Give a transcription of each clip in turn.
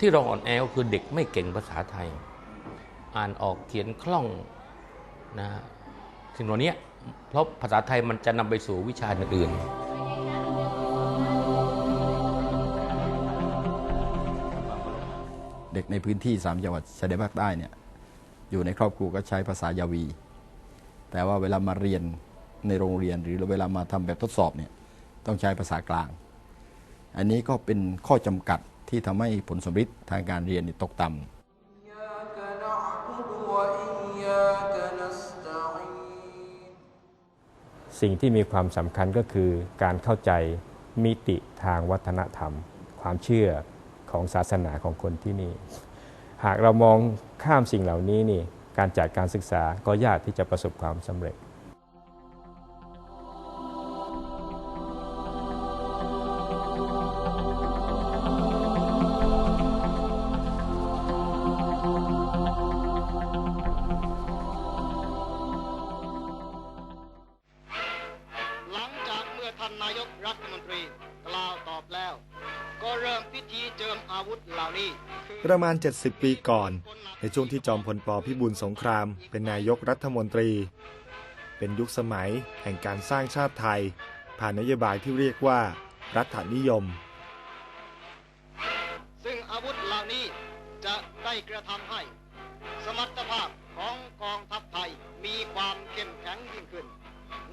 ที่เราอ่อนแอก็คือเด็กไม่เก่งภาษาไทย อ่านออกเขียนคล่องนะสิ่งเหล่านี้เพราะภาษาไทยมันจะนำไปสู่วิชาอื่นเด็กในพื้นที่ 3 จังหวัดชายแดนภาคใต้เนี่ยอยู่ในครอบครัวก็ใช้ภาษายาวี แต่ว่าเวลามาเรียนในโรงเรียนหรือเวลามาทำแบบทดสอบเนี่ยต้องใช้ภาษากลาง อันนี้ก็เป็นข้อจำกัด ที่ทำให้ผลสมริตทางการเรียนตกต่ำสิ่งที่มีความสำคัญก็คือการเข้าใจมิติทางวัฒนธรรม ความเชื่อของศาสนาของคนที่นี่ หากเรามองข้ามสิ่งเหล่านี้นี่การจัดการศึกษาก็ยากที่จะประสบความสำเร็จ ณ 70 ปีก่อน ในช่วงที่จอมพลปพิบูลสงคราม เป็นนายกรัฐมนตรี เป็นยุคสมัยแห่งการสร้างชาติไทย ผ่านนโยบายที่เรียกว่า รัฐนิยม ซึ่งอาวุธเหล่านี้จะได้กระทำให้ สมรรถภาพของกองทัพไทยมีความเข้มแข็งยิ่งขึ้น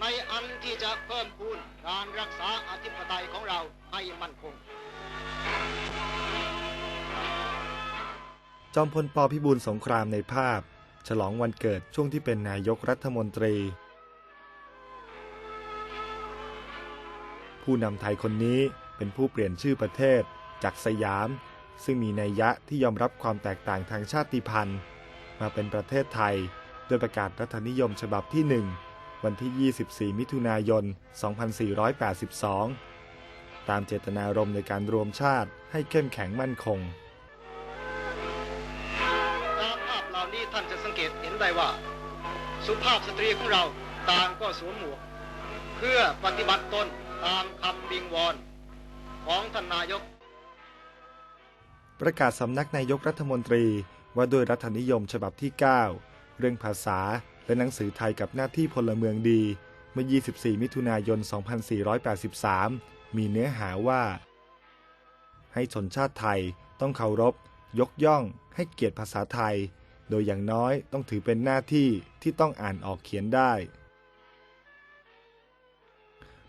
ในอันที่จะเพิ่มพูนการรักษาอธิปไตยของเราให้มั่นคง จอมพลปพิบูลสงครามในภาพ ฉลองวันเกิดช่วงที่เป็นนายกรัฐมนตรี ผู้นำไทยคนนี้เป็นผู้เปลี่ยนชื่อประเทศ จากสยาม ซึ่งมีนัยยะที่ยอมรับความแตกต่างทางชาติพันธุ์ มาเป็นประเทศไทย โดยประกาศรัฐนิยมฉบับที่1วันที่ 24 มิถุนายน 2482 ตามเจตนารมณ์ในการรวมชาติให้เข้มแข็งมั่นคง นี้ท่านจะสังเกตเห็นได้ว่า สุภาพสตรีของเราต่างก็สวมหมวก เพื่อปฏิบัติตนตามคำวิงวอนของท่านนายก ประกาศสำนักนายกรัฐมนตรีว่าด้วยรัฐนิยมฉบับที่ 9 เรื่องภาษาและหนังสือไทยกับหน้าที่พลเมืองดี เมื่อ 24 มิถุนายน 2483 มีเนื้อหาว่า ให้ชนชาติไทยต้องเคารพ ยกย่อง ให้เกียรติภาษาไทย โดยอย่างน้อยต้องถือเป็นหน้าที่ที่ต้องอ่านออกเขียนได้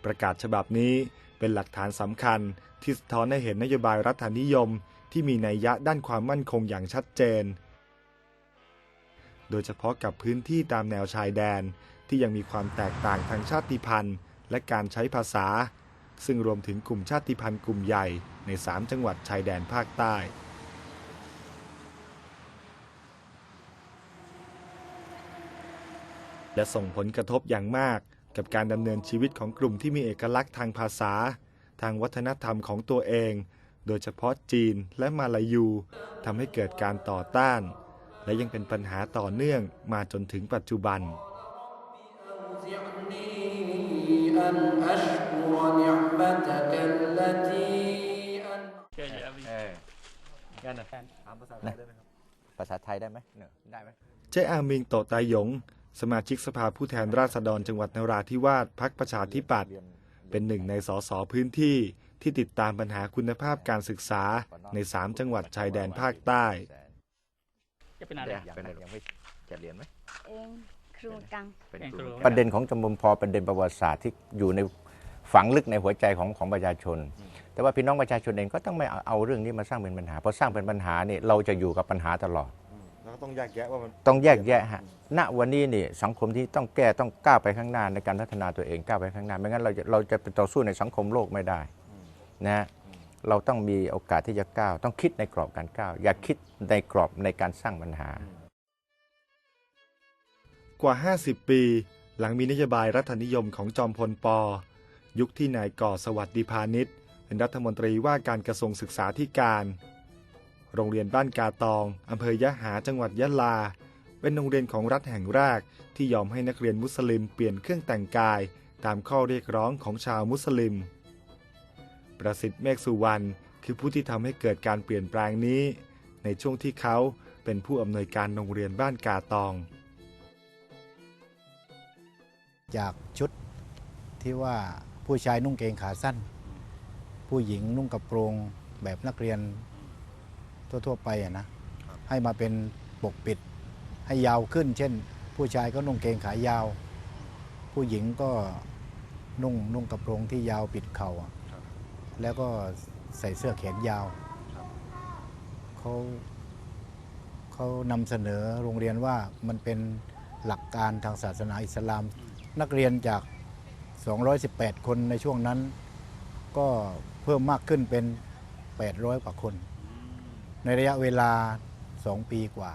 ประกาศฉบับนี้เป็นหลักฐานสำคัญที่สะท้อนให้เห็นนโยบายรัฐนิยมที่มีนัยยะด้านความมั่นคงอย่างชัดเจน โดยเฉพาะกับพื้นที่ตามแนวชายแดนที่ยังมีความแตกต่างทางชาติพันธุ์ และการใช้ภาษา ซึ่งรวมถึงกลุ่มชาติพันธุ์กลุ่มใหญ่ใน 3 จังหวัดชายแดนภาคใต้ และส่งผลกระทบอย่างมากกับการดำเนินชีวิตของกลุ่มที่มีเอกลักษณ์ทางภาษา ทางวัฒนธรรมของตัวเอง โดยเฉพาะจีนและมาลายูทำให้เกิดการต่อต้าน และยังเป็นปัญหาต่อเนื่องมาจนถึงปัจจุบัน أوزعني أن أشكر نعمتك التي أنعمت เอองั้นนะภาษาไทยได้ไหมเนอะได้ไหม เจ้อามิงโตะตายหยง สมาชิกสภาผู้แทนราษฎรจังหวัดนราธิวาสพักประชาธิปัตย์เป็นหนึ่งในสสพื้นที่ที่ติดตามปัญหาคุณภาพการศึกษาใน 3 จังหวัดชายแดนภาคใต้จะเป็นอะไรยังไม่ยังไม่จะเรียนไหมเองครูกังเป็นเป็นคครูรูประเด็นของจำบมพอประเด็นประวัติศาสตร์ที่อยู่ในฝังลึกในหัวใจของของประชาชน แต่ว่าพี่น้องประชาชนเองก็ต้องไม่เอาเอาเรื่องนี้มาสร้างเป็นปัญหาเพราะสร้างเป็นปัญหาเนี่ยเราจะอยู่กับปัญหาตลอดแล้ว ก็ต้องแยกแยะว่ามันต้องแยกแยะฮะณวันนี้นี่สังคมที่ต้องแก้ต้องก้าวไปข้างหน้าในการพัฒนาตัวเองก้าวไปข้างหน้าไม่งั้นเราจะเราจะไปต่อสู้ในสังคมโลกไม่ได้นะฮะเราต้องมีโอกาสที่จะก้าวต้องคิดในกรอบการก้าวอย่าคิดในกรอบในการสร้างปัญหา กว่า 50 ปี หลังมีนโยบายรัฐนิยมของจอมพลปยุคที่นายก่อสวัสดิพาณิชย์เป็นรัฐมนตรีว่าการกระทรวงศึกษาธิการ โรงเรียนบ้านกาตอง อำเภอยะหาจังหวัดยะลา เป็นโรงเรียนของรัฐแห่งแรก ที่ยอมให้นักเรียนมุสลิมเปลี่ยนเครื่องแต่งกาย ตามข้อเรียกร้องของชาวมุสลิม ประสิทธิ์เมฆสุวรรณคือผู้ที่ทำให้เกิดการเปลี่ยนแปลงนี้ ในช่วงที่เขาเป็นผู้อำนวยการโรงเรียนบ้านกาตอง จากชุดที่ว่าผู้ชายนุ่งเกงขาสั้น ผู้หญิงนุ่งกระโปรงแบบนักเรียน ทั่วๆไปอะนะให้มาเป็นปกปิดให้ยาวขึ้น เช่น ผู้ชายก็นุ่งเกงขายาว ผู้หญิงก็นุ่งนุ่งกระโปรงที่ยาวปิดเข่าอะแล้วก็ใส่เสื้อแขนยาวเขาเขานำเสนอโรงเรียนว่ามันเป็นหลักการทางศาสนาอิสลาม นักเรียนจาก 218 คนในช่วงนั้น ก็เพิ่มมากขึ้นเป็น 800 กว่าคน ในระยะเวลา 2 ปีกว่า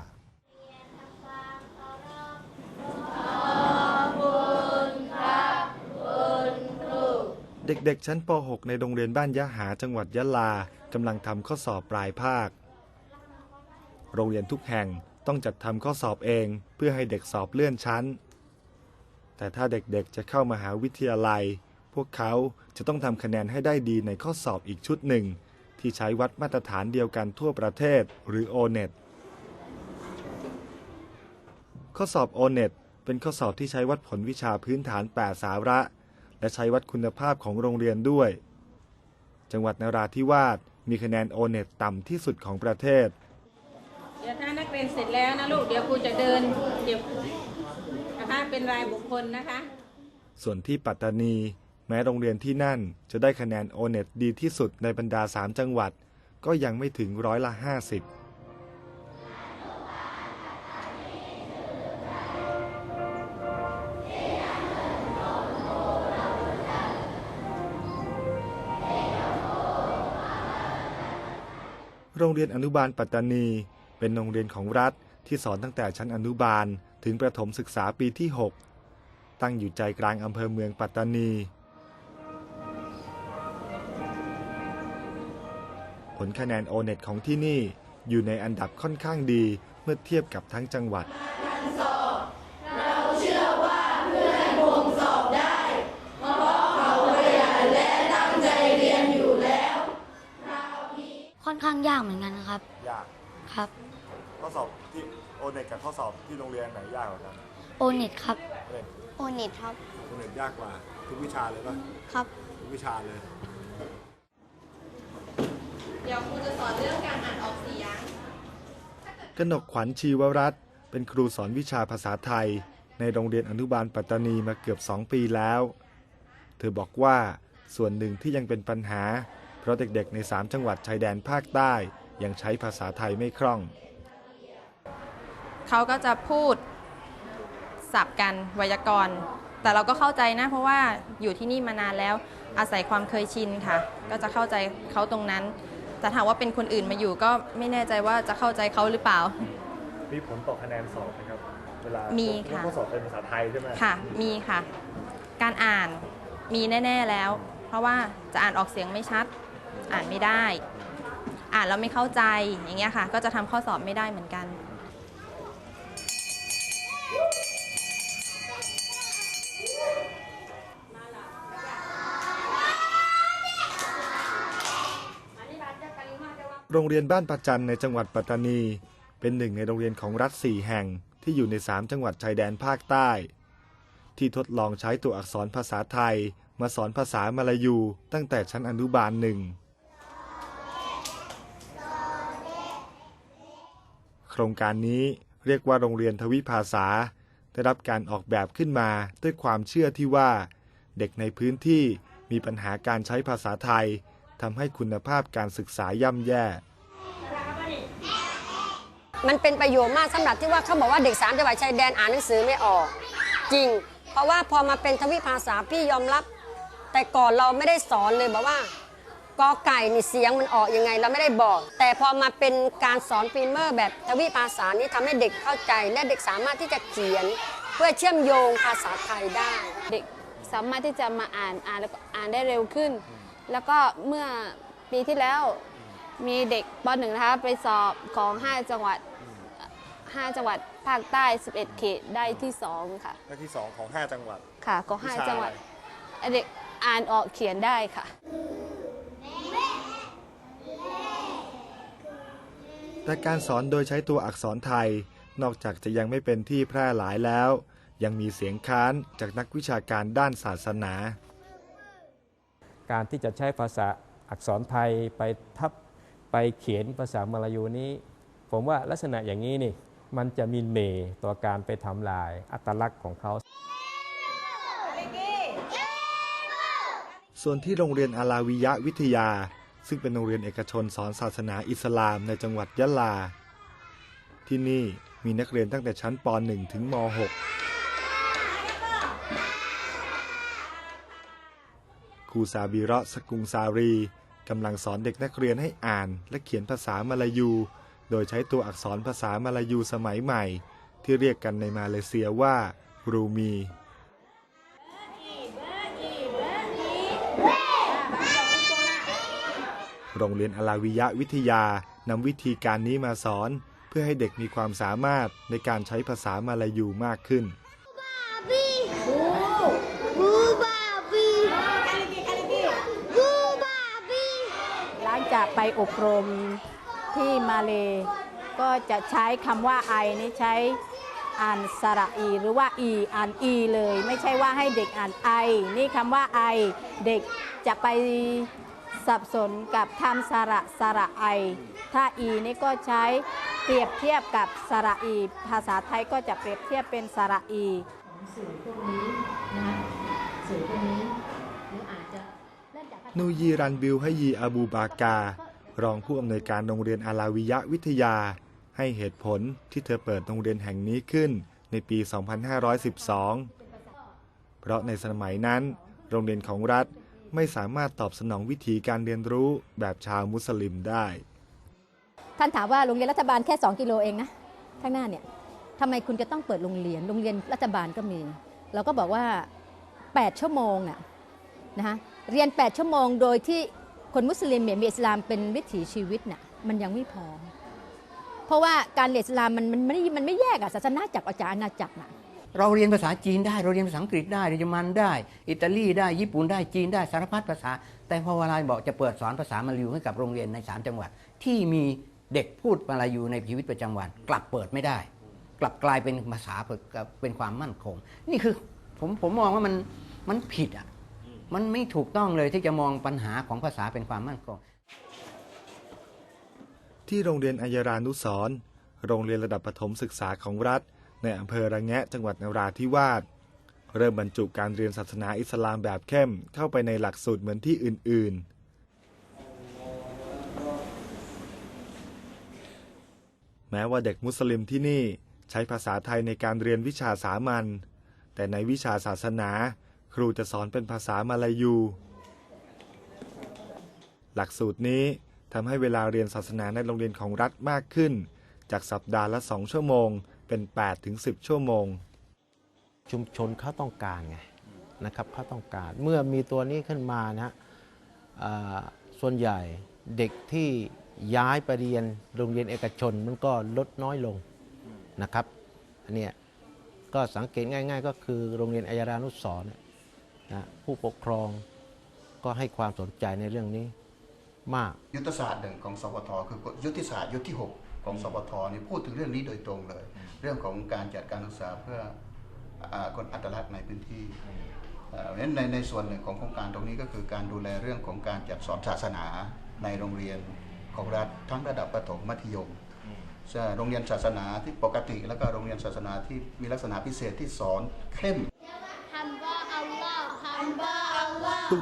เด็กๆ ชั้นป .6 ในโรงเรียนบ้านยะหาจังหวัดยะลากำลังทำข้อสอบปลายภาค โรงเรียนทุกแห่งต้องจัดทำข้อสอบเองเพื่อให้เด็กสอบเลื่อนชั้น แต่ถ้าเด็กๆ จะเข้ามหาวิทยาลัย พวกเขาจะต้องทำคะแนนให้ได้ดีในข้อสอบอีกชุดหนึ่ง ที่ใช้วัดมาตรฐานเดียวกันทั่วประเทศหรือ O-NET ข้อสอบ O-NET เป็นข้อสอบที่ใช้วัดผลวิชาพื้นฐาน 8 สาระ และใช้วัดคุณภาพของโรงเรียนด้วย จังหวัดนราธิวาสมีคะแนน O-NET ต่ำที่สุดของประเทศ เดี๋ยวถ้านักเรียนเสร็จแล้วนะลูก เดี๋ยวครูจะเดินเก็บนะคะเป็นรายบุคคลนะคะ ส่วนที่ปัตตานี แม้โรงเรียนที่นั่นจะได้คะแนน O-NET ดีที่สุดในบรรดา 3 จังหวัด ก็ยังไม่ถึงร้อยละ 50โรงเรียนอนุบาลปัตตานี เป็นโรงเรียนของรัฐที่สอนตั้งแต่ชั้นอนุบาล ถึงประถมศึกษาปีที่ 6 ตั้งอยู่ใจกลางอำเภอเมืองปัตตานี ผลคะแนนโอเน็ตของที่นี่อยู่ในอันดับค่อนข้างดีเมื่อเทียบกับทั้งจังหวัดค่อนข้างยากเหมือนกันนะครับ ยากครับ ข้อสอบที่โอเน็ตกับข้อสอบที่โรงเรียนไหนยากกว่ากันโอเน็ตครับ โอเน็ตโอเน็ตครับ โอเน็ตยากกว่าทุกวิชาเลยป่ะครับ ทุกวิชาเลย เดี๋ยวครูจะสอนเรื่องการอ่านออกเสียง กนกขวัญชีวรัตน์เป็นครูสอนวิชาภาษาไทย ในโรงเรียนอนุบาลปัตตานีมาเกือบ 2 ปีแล้ว เธอบอกว่าส่วนหนึ่งที่ยังเป็นปัญหา เพราะเด็กๆใน 3 จังหวัดชายแดนภาคใต้ยังใช้ภาษาไทยไม่คล่อง เขาก็จะพูดสับกันไวยากรณ์ แต่เราก็เข้าใจนะ เพราะว่าอยู่ที่นี่มานานแล้วอาศัยความเคยชินค่ะ ก็จะเข้าใจเขาตรงนั้น แต่ถามว่าเป็นคนอื่นมาอยู่ก็ไม่แน่ใจว่าจะเข้าใจเขาหรือเปล่า มีผลต่อคะแนนสอบไหมครับ เวลามีค่ะ ข้อสอบเป็นภาษาไทยใช่ไหมค่ะ มีค่ะ การอ่านมีแน่ ๆแล้ว เพราะว่าจะอ่านออกเสียงไม่ชัด อ่านไม่ได้ อ่านแล้วไม่เข้าใจอย่างเงี้ยค่ะ ก็จะทำข้อสอบไม่ได้เหมือนกัน โรงเรียนบ้านประจันในจังหวัดปัตตานี เป็นหนึ่งในโรงเรียนของรัฐสี่แห่งที่อยู่ใน 3 จังหวัดชายแดนภาคใต้ ที่ทดลองใช้ตัวอักษรภาษาไทย มาสอนภาษามลายูตั้งแต่ชั้นอนุบาลหนึ่งโครงการนี้เรียกว่าโรงเรียนทวิภาษา ได้รับการออกแบบขึ้นมาด้วยความเชื่อที่ว่า เด็กในพื้นที่มีปัญหาการใช้ภาษาไทย ทำให้คุณภาพการศึกษาย่ำแย่ มันเป็นประโยชน์มากสำหรับที่ว่าเขาบอกว่าเด็กสามจังหวัดชายแดนอ่านหนังสือไม่ออก จริง เพราะว่าพอมาเป็นทวิภาษาพี่ยอมรับ แต่ก่อนเราไม่ได้สอนเลยบอกว่ากอไก่นี่เสียงมันออกยังไงเราไม่ได้บอก แต่พอมาเป็นการสอนฟีเมอร์ แบบทวิภาษานี้ทำให้เด็กเข้าใจ และเด็กสามารถที่จะเขียน เพื่อเชื่อมโยงภาษาไทยได้ เด็กสามารถที่จะมาอ่านอ่านแล้วก็อ่านได้เร็วขึ้น แล้วก็เมื่อปีที่แล้วมีเด็กป .1 นะคะไปสอบของ 5 จังหวัด 5 จังหวัดภาคใต้ 11 เขตได้ที่ 2 ค่ะและที่ 2 ของ 5 จังหวัด ค่ะของวิชา5จังหวัด อะไร เด็กอ่านออกเขียนได้ค่ะ แต่การสอนโดยใช้ตัวอักษรไทย นอกจากจะยังไม่เป็นที่แพร่หลายแล้ว ยังมีเสียงค้านจากนักวิชาการด้านศาสนา การที่จะใช้ภาษาอักษรไทยไปทับไปเขียนภาษามลายูนี้ ผมว่าลักษณะอย่างนี้นี่มันจะมีเหนต่อการไปทำลายอัตลักษณ์ของเขา ส่วนที่โรงเรียนอาลาวิยะวิทยา ซึ่งเป็นโรงเรียนเอกชนสอนศาสนาอิสลามในจังหวัดยะลา ที่นี่มีนักเรียนตั้งแต่ชั้นป .1 ถึงม .6 ครูซาบิระสกุงซารีกำลังสอนเด็กนักเรียนให้อ่านและเขียนภาษามลายู โดยใช้ตัวอักษรภาษามลายูสมัยใหม่ ที่เรียกกันในมาเลเซียว่า รูมีโรงเรียนอลาวิยะวิทยานำวิธีการนี้มาสอน เพื่อให้เด็กมีความสามารถในการใช้ภาษามาลายูมากขึ้น หลังจาก ไปอบรมที่มาเล ก็จะใช้คำว่าไอนี่ใช้อ่านสระอีหรือว่าอีอ่านอีเลย ไม่ใช่ว่าให้เด็กอ่านไอ นี่คำว่าไอ เด็กจะไปสับสนกับคำสระสระไอ ถ้าอีนี่ก็ใช้เปรียบเทียบกับสระอี ภาษาไทยก็จะเปรียบเทียบเป็นสระอีสื่อพวกนี้นะคะสื่อพวกนี้ นูยีรันบิลฮยีอาบูบากา รองผู้อำนวยการโรงเรียนอาลาวิยะวิทยา ให้เหตุผลที่เธอเปิดโรงเรียนแห่งนี้ขึ้นในปี 2512 เพราะในสมัยนั้น โรงเรียนของรัฐไม่สามารถตอบสนองวิธีการเรียนรู้แบบชาวมุสลิมได้ ท่านถามว่าโรงเรียนรัฐบาลแค่ 2 กิโลเองนะ ข้างหน้าเนี่ยทำไมคุณจะต้องเปิดโรงเรียน โรงเรียนรัฐบาลก็มี เราก็บอกว่า 8 ชั่วโมงน่ะนะคะ เรียน 8 ชั่วโมงโดยที่คนมุสลิมเนี่ยมีอิสลามเป็นวิถีชีวิตน่ะมันยังไม่พอ เพราะว่าการเรียนอิสลามมันมันไม่มันไม่แยกอะศาสนาจักรออกจากอาณาจักรน่ะเราเรียนภาษาจีนได้เราเรียนภาษาอังกฤษได้เยอรมันได้ อิตาลีได้ญี่ปุ่นได้จีนได้สารพัดภาษา แต่พอเวลาบอกจะเปิดสอนภาษามาลายูให้กับโรงเรียนในสามจังหวัด ที่มีเด็กพูดมาลายูในชีวิตประจำวัน กลับเปิดไม่ได้ กลับกลายเป็นภาษาเป็นความมั่นคง นี่คือผมผมมองว่ามันมันผิดอะ มันไม่ถูกต้องเลยที่จะมองปัญหาของภาษาเป็นความมั่นคงที่โรงเรียนอัยรานุสรโรงเรียนระดับประถมศึกษาของรัฐ ในอำเภอระแงะจังหวัดนราธิวาสเริ่มบรรจุการเรียนศาสนาอิสลามแบบเข้มเข้าไปในหลักสูตรเหมือนที่อื่น ๆ แม้ว่าเด็กมุสลิมที่นี่ใช้ภาษาไทยในการเรียนวิชาสามัญแต่ในวิชาศาสนา ครูจะสอนเป็นภาษามาลายู หลักสูตรนี้ทำให้เวลาเรียนศาสนาในโรงเรียนของรัฐมากขึ้น จากสัปดาห์ละสองชั่วโมง เป็น 8 ถึง 10 ชั่วโมง ชุมชนเขาต้องการไงนะครับเขาต้องการเมื่อมีตัวนี้ขึ้นมานะฮะส่วนใหญ่เด็กที่ย้ายไปเรียนโรงเรียนเอกชนมันก็ลดน้อยลงนะครับอันนี้ก็สังเกตง่าย ๆ ก็คือโรงเรียนอัยรานุสรเนี่ย นะผู้ปกครองก็ให้ความสนใจในเรื่องนี้มาก ยุทธศาสตร์หนึ่งของสปทคือยุทธศาสตร์ยุทธที่ 6 ของสปทนี่พูดถึงเรื่องนี้โดยตรงเลย เรื่องของการจัดการศึกษาเพื่ออาคนอัตลักษณ์ในพื้นที่เอ่อเพราะฉะนั้นในในส่วนหนึ่งของโครงการตรงนี้ก็คือการดูแลเรื่องของการจัดสอนศาสนาในโรงเรียนของรัฐทั้งระดับประถมมัธยมใช่โรงเรียนศาสนาที่ปกติ แล้วก็โรงเรียนศาสนาที่มีลักษณะพิเศษที่สอนเข้ม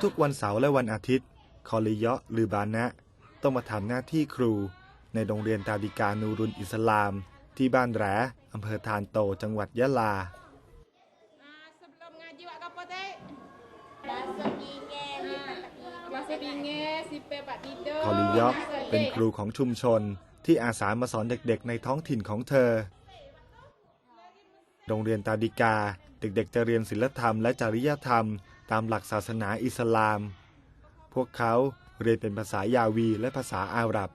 ทุกๆ วันเสาร์และวันอาทิตย์ คอลิเยาะหรือบานะ ต้องมาทำหน้าที่ครู ในโรงเรียนตาดิกานูรุนอิสลาม ที่บ้านแหรอำเภอทานโตจังหวัดยะลา คอลิเยาะเป็นครูของชุมชนที่อาสามาสอนเด็กๆ ในท้องถิ่นของเธอ โรงเรียนตาดิกา เด็กๆ จะเรียนศิลธรรมและจริยธรรม ตามหลักศาสนาอิสลาม พวกเขาเรียนเป็นภาษายาวีและภาษาอาหรับ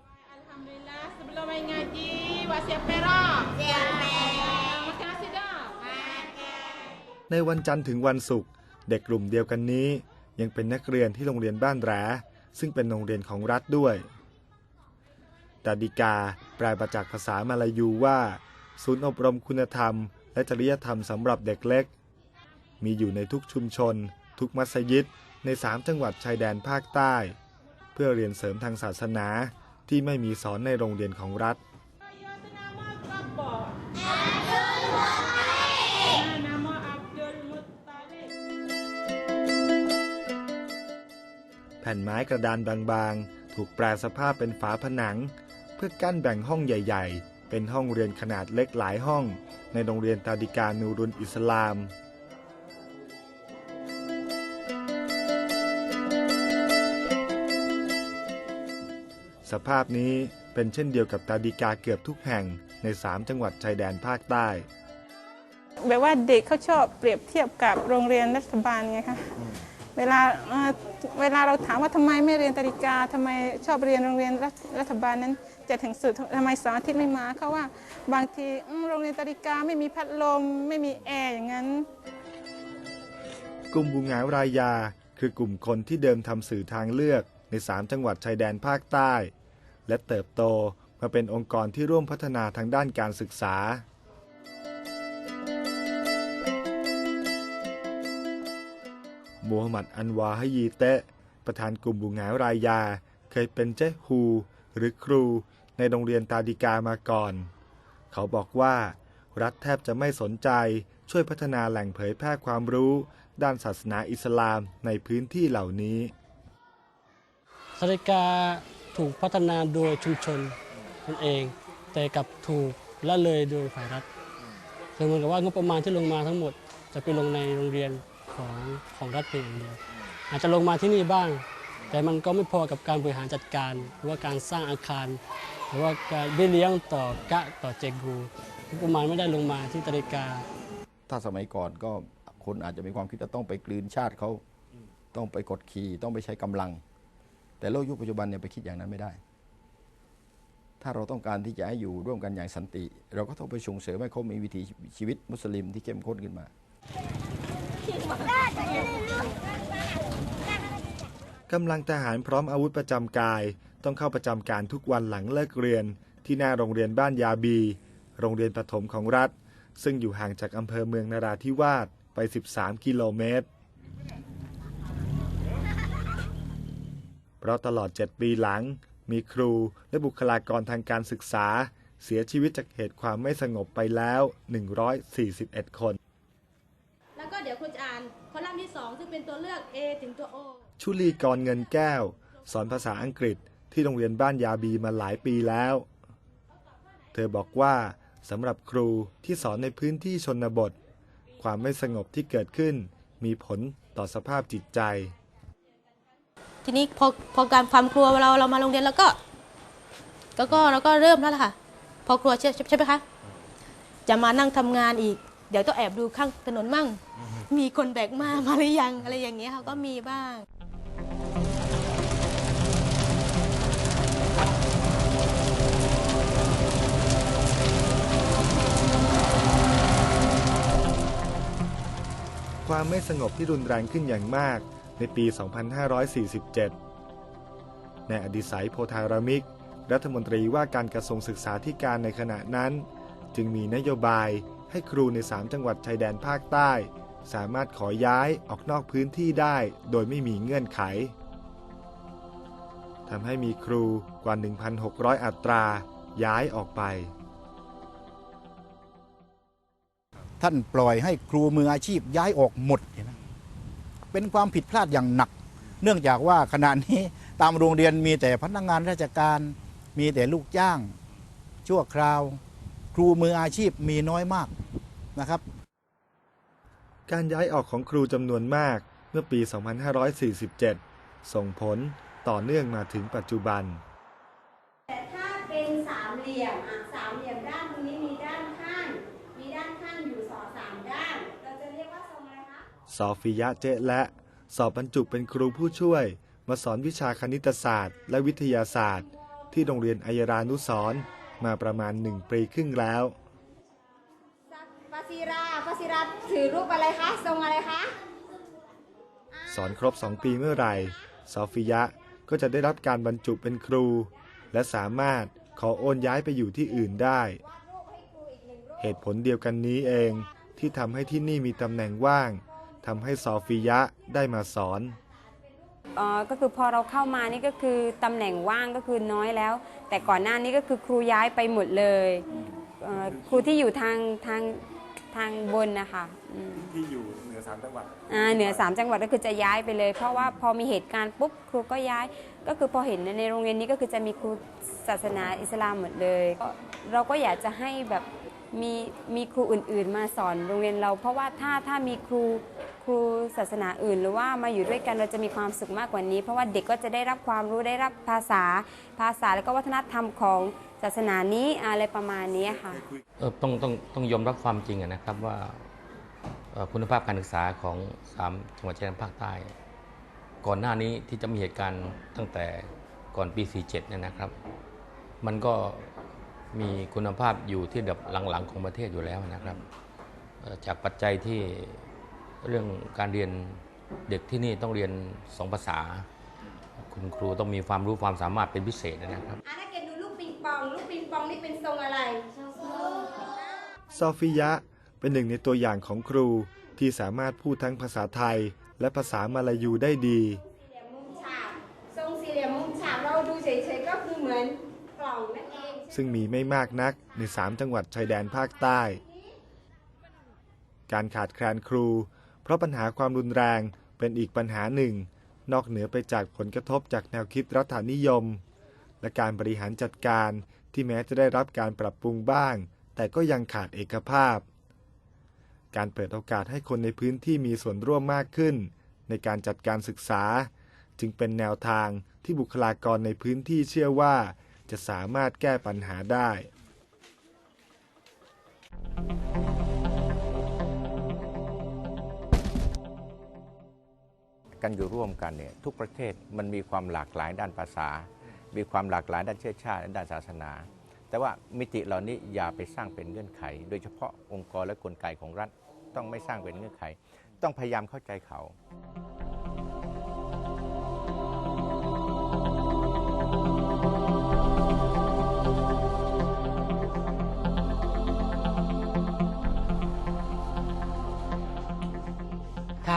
ในวันจันทร์ถึงวันศุกร์เด็กกลุ่มเดียวกันนี้ ยังเป็นนักเรียนที่โรงเรียนบ้านแหรซึ่งเป็นโรงเรียนของรัฐด้วยตาดิกาแปลมาจากภาษามาลายูว่า ศูนย์อบรมคุณธรรม และจริยธรรมสำหรับเด็กเล็ก มีอยู่ในทุกชุมชน ทุกมัสยิดในสามจังหวัดชายแดนภาคใต้ เพื่อเรียนเสริมทางศาสนาที่ไม่มีสอนในโรงเรียนของรัฐ แผ่นไม้กระดานบางๆ ถูกแปลสภาพเป็นฝาผนัง เพื่อกั้นแบ่งห้องใหญ่ ๆ เป็นห้องเรียนขนาดเล็กหลายห้อง ในโรงเรียนตาดิกานูรุนอิสลาม สภาพนี้เป็นเช่นเดียวกับตาดิกาเกือบทุกแห่งใน 3 จังหวัดชายแดนภาคใต้ แบบว่าเด็กเขาชอบเปรียบเทียบกับโรงเรียนรัฐบาลไงคะเวลาเอ่อเวลาเราถามว่าทำไมไม่เรียนตริกาทำไมชอบเรียนโรงเรียนรัฐรัฐบาลนั้นจะถึงสุดทำไมเสาร์อาทิตย์ไม่มาเขาว่าบางทีอืมโรงเรียนตริกาไม่มีพัดลมไม่มีแอร์อย่างนั้นกลุ่มบุงหงารายา คือกลุ่มคนที่เดิมทำสื่อทางเลือกใน 3 จังหวัดชายแดนภาคใต้ และเติบโตมาเป็นองค์กรที่ร่วมพัฒนาทางด้านการศึกษา มูฮัมหมัดอันวาฮยีเตะ ประธานกลุ่มบุงหงารายยา เคยเป็นเจ๊ฮู หรือครูในโรงเรียนตาดิกามาก่อน เขาบอกว่า รัฐแทบจะไม่สนใจช่วยพัฒนาแหล่งเผยแพร่ความรู้ ด้านศาสนาอิสลามในพื้นที่เหล่านี้สริกา ถูกพัฒนาโดยชุมชนนั่นเอง แต่กลับถูกละเลยโดยฝ่ายรัฐคือเหมือนกับว่างบประมาณที่ลงมาทั้งหมด จะไปลงในโรงเรียนของของรัฐเพียงอย่างเดียวอาจจะลงมาที่นี่บ้าง แต่มันก็ไม่พอกับการบริหารจัดการ หรือว่าการสร้างอาคาร หรือว่าการเลี้ยงต่อกะต่อเจกูงบประมาณไม่ได้ลงมาที่ตริกา ถ้าสมัยก่อนก็คนอาจจะมีความคิดว่าต้องไปกลืนชาติเขาต้องไปกดขี่ต้องไปใช้กำลัง แต่โลกยุคปัจจุบันเนี่ยไปคิดอย่างนั้นไม่ได้ ถ้าเราต้องการที่จะให้อยู่ร่วมกันอย่างสันติ เราก็ต้องไปส่งเสริมให้เขามีวิถีชีวิตมุสลิมที่เข้มข้นขึ้นมา กำลังทหารพร้อมอาวุธประจำกาย ต้องเข้าประจำการทุกวันหลังเลิกเรียน ที่หน้าโรงเรียนบ้านยาบี โรงเรียนประถมของรัฐ ซึ่งอยู่ห่างจากอำเภอเมืองนาราธิวาสไป 13 กิโลเมตร เพราะตลอด 7 ปีหลัง มีครูและบุคลากรทางการศึกษา เสียชีวิตจากเหตุความไม่สงบไปแล้ว 141 คน แล้วก็เดี๋ยวคุณจะอ่านคอลัมน์ที่ 2 ซึ่งเป็นตัวเลือก A ถึงตัว O ชุลีกรเงินแก้ว สอนภาษาอังกฤษที่โรงเรียนบ้านยาบีมาหลายปีแล้ว เธอบอกว่าสำหรับครูที่สอนในพื้นที่ชนบท ความไม่สงบที่เกิดขึ้น มีผลต่อสภาพจิตใจ ทีนี้พอพอการความครัวเราเรามาโรงเรียนแล้วก็ก็ก็เราก็เริ่มแล้วล่ะค่ะ พอครัวใช่ใช่ไหมคะจะมานั่งทำงานอีก เดี๋ยวต้องแอบดูข้างถนนมั่ง มีคนแบกมามาหรือยังอะไรอย่างเงี้ยค่ะก็มีบ้างความไม่สงบที่รุนแรงขึ้นอย่างมาก ในปี 2547 ในอดิสัยโพธารามิก รัฐมนตรีว่าการกระทรวงศึกษาธิการในขณะนั้น จึงมีนโยบายให้ครูใน 3 จังหวัดชายแดนภาคใต้ สามารถขอย้ายออกนอกพื้นที่ได้โดยไม่มีเงื่อนไขทำให้มีครูกว่า 1,600 อัตรา ย้ายออกไป ท่านปล่อยให้ครูมืออาชีพย้ายออกหมดเห็นไหม เป็นความผิดพลาดอย่างหนัก เนื่องจากว่าขณะนี้ตามโรงเรียนมีแต่พนักงานราชการ มีแต่ลูกจ้าง ชั่วคราว ครูมืออาชีพมีน้อยมากนะครับ การย้ายออกของครูจำนวนมากเมื่อปี 2547 ส่งผลต่อเนื่องมาถึงปัจจุบัน แต่ถ้าเป็นสามเหลี่ยมอะสามเหลี่ยมด้าน ซอฟิยะเจและ สอบบรรจุเป็นครูผู้ช่วย มาสอนวิชาคณิตศาสตร์ และวิทยาศาสตร์ ที่โรงเรียนอัยรานุสรณ์มาประมาณหนึ่งปีครึ่งแล้วฟาซิราฟาซิราถือรูปอะไรคะทรงอะไรคะสอนครบ2ปีเมื่อไหร่ซอฟิยะก็จะได้รับการบรรจุเป็นครู และสามารถขอโอนย้ายไปอยู่ที่อื่นได้ เหตุผลเดียวกันนี้เองที่ทำให้ที่นี่มีตำแหน่งว่าง ทำให้ซอฟียะได้มาสอนเอ่อก็คือพอเราเข้ามานี่ก็คือตำแหน่งว่างก็คือน้อยแล้ว แต่ก่อนหน้านี้ก็คือครูย้ายไปหมดเลยเอ่อครูที่อยู่ทางทางทางบนนะคะอืมที่อยู่เหนือสามจังหวัดอ่าเหนือสามจังหวัดก็คือจะย้ายไปเลย เพราะว่าพอมีเหตุการณ์ปุ๊บครูก็ย้าย ก็คือพอเห็นในโรงเรียนนี้ก็คือจะมีครูศาสนาอิสลามหมดเลยก็เราก็อยากจะให้แบบมีมีครูอื่น ๆ มาสอนโรงเรียนเรา เพราะว่าถ้าถ้ามีครู ครูศาสนาอื่น หรือว่ามาอยู่ด้วยกันเราจะมีความสุขมากกว่านี้ เพราะว่าเด็กก็จะได้รับความรู้ได้รับภาษาภาษาแล้วก็วัฒนธรรมของศาสนานี้อะไรประมาณนี้ค่ะเออต้องต้องต้องยอมรับความจริงนะครับว่าคุณภาพการศึกษาของสามจังหวัดชายแดนภาคใต้ ก่อนหน้านี้ที่จะมีเหตุการณ์ตั้งแต่ก่อนปี 47 เนี่ยนะครับ มันก็มีคุณภาพอยู่ที่ดับหลังๆของประเทศอยู่แล้วนะครับ จากปัจจัยที่ เรื่องการเรียนเด็กที่นี่ต้องเรียนสองภาษา คุณครูต้องมีความรู้ความสามารถเป็นพิเศษนะครับอะนักเรียนดูลูกปิงปอง ลูกปิงปองนี่เป็นทรงอะไรซอฟียะเป็นหนึ่งในตัวอย่างของครูที่สามารถพูดทั้งภาษาไทย และภาษามาลายูได้ดีมุมฉากทรงสี่เหลี่ยมมุมฉากเราดูเฉยๆก็คือเหมือนกล่องนั่นเองซึ่งมีไม่มากนักใน 3 จังหวัดชายแดนภาคใต้ การขาดแคลนครู เพราะปัญหาความรุนแรงเป็นอีกปัญหาหนึ่ง นอกเหนือไปจากผลกระทบจากแนวคิดรัฐานิยม และการบริหารจัดการที่แม้จะได้รับการปรับปรุงบ้าง แต่ก็ยังขาดเอกภาพ การเปิดโอกาสให้คนในพื้นที่มีส่วนร่วมมากขึ้น ในการจัดการศึกษา จึงเป็นแนวทางที่บุคลากรในพื้นที่เชื่อว่า จะสามารถแก้ปัญหาได้ กันอยู่ร่วมกันเนี่ยทุกประเทศมันมีความหลากหลายด้านภาษา มีความหลากหลายด้านเชื้อชาติและด้านศาสนา แต่ว่ามิติเหล่านี้อย่าไปสร้างเป็นเงื่อนไข โดยเฉพาะองค์กรและกลไกของรัฐต้องไม่สร้างเป็นเงื่อนไข ต้องพยายามเข้าใจเขา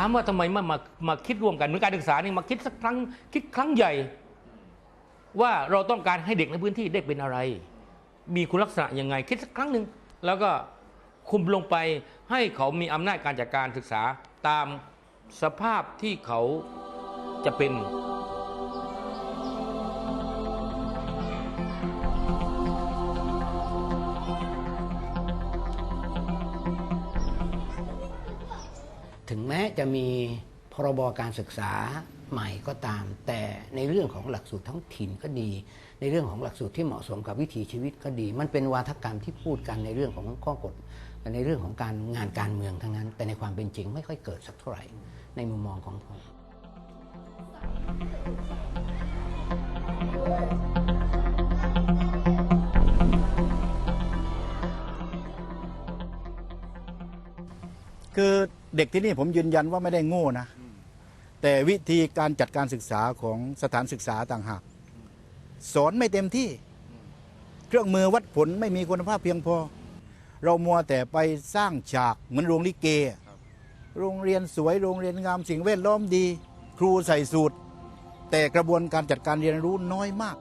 ามว่าทำไมมามามาคิดร่วมกันเหมือนการศึกษานี่มาคิดสักครั้งคิดครั้งใหญ่ ว่าเราต้องการให้เด็กในพื้นที่ได้เป็นอะไร มีคุณลักษณะยังไง คิดสักครั้งหนึ่งแล้วก็คุมลงไปให้เขามีอำนาจการจัดการศึกษาตามสภาพที่เขาจะเป็น ถึงแม้จะมีพรบการศึกษาใหม่ก็ตาม แต่ในเรื่องของหลักสูตรท้องถิ่นก็ดี ในเรื่องของหลักสูตรที่เหมาะสมกับวิถีชีวิตก็ดี มันเป็นวาทกรรมที่พูดกันในเรื่องของข้อกฎในเรื่องของการงานการเมืองทั้งนั้น แต่ในความเป็นจริงไม่ค่อยเกิดสักเท่าไหร่ในมุมมองของผมคือ เด็กที่นี่ผมยืนยันว่าไม่ได้โง่นะ แต่วิธีการจัดการศึกษาของสถานศึกษาต่างหาก สอนไม่เต็มที่ เครื่องมือวัดผลไม่มีคุณภาพเพียงพอ เรามัวแต่ไปสร้างฉากเหมือนโรงลิเก โรงเรียนสวยโรงเรียนงามสิ่งแวดล้อมดี ครูใส่สูตร แต่กระบวนการจัดการเรียนรู้น้อยมาก